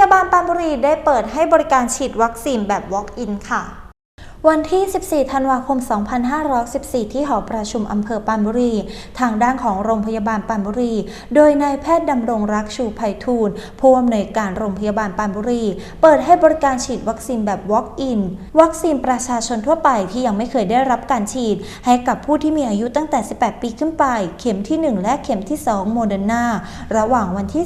ยาบาลปานบุรีได้เปิดให้บริการฉีดวัคซีนแบบ Walk-in ค่ะ วันที่ 14 ธันวาคม 2514 ที่หอประชุมอำเภอปานบุรี ทางด้านของโรงพยาบาลปานบุรี โดยนายแพทย์ดำรงรักชูไพฑูรย์ผู้อำนวยการโรงพยาบาลปานบุรี เปิดให้บริการฉีดวัคซีนแบบ Walk-in วัคซีนประชาชนทั่วไปที่ยังไม่เคยได้รับการฉีด ให้กับผู้ที่มีอายุตั้งแต่ 18 ปีขึ้นไป เข็มที่ 1 และเข็มที่ 2 โมเดอร์นาระหว่างวันที่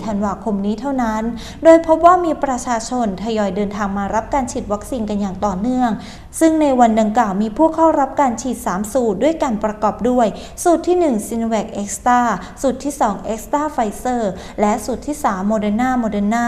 13-24 ธันวาคมนี้เท่านั้น โดยพบว่ามีประชาชนทยอยเดินทางมารับการฉีดวัคซีนกันอย่างต่อเนื่องซึ่งในวันดังกล่าวมีผู้เข้ารับการฉีด 3 สูตรด้วยการประกอบด้วย สูตรที่1 s i n o v a c Extra สูตรที่ 2 Extra Pfizer และสูตรที่ 3 Moderna Moderna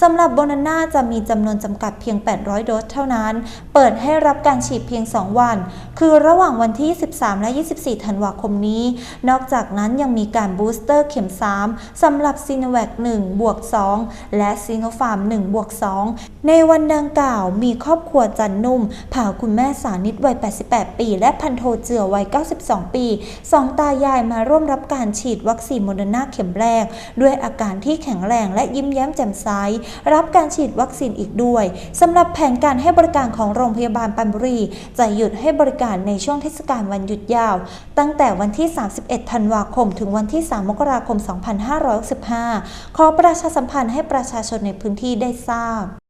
สำหรับ Moderna จะมีจำนวนจำกัดเพียง 800 โดสเท่านั้น เปิดให้รับการฉีดเพียง 2 วัน คือระหว่างวันที่ 13 และ 24 ธันวาคมนี้ นอกจากนั้นยังมีการบูสเตอร์เข็ม 3 สำหรับ s i n o v a c 1บวก2และ s i n o p h a r m 1บวก2ในวันดังกล่าวมีครอบครัวจันนุ่ม พาคุณแม่สานิตวัย 88 ปี และพันโทเจือวัย 92 ปีสองตายายมาร่วมรับการฉีดวัคซีนโมเดอร์นาเข็มแรก ด้วยอาการที่แข็งแรงและยิ้มแย้มแจ่มใสรับการฉีดวัคซีนอีกด้วยสำหรับแผนการให้บริการของโรงพยาบาลปันบุรี จะหยุดให้บริการในช่วงเทศกาลวันหยุดยาว ตั้งแต่วันที่ 31 ธันวาคม ถึงวันที่ 3 มกราคม 2565 ขอประชาสัมพันธ์ให้ประชาชนในพื้นที่ได้ทราบ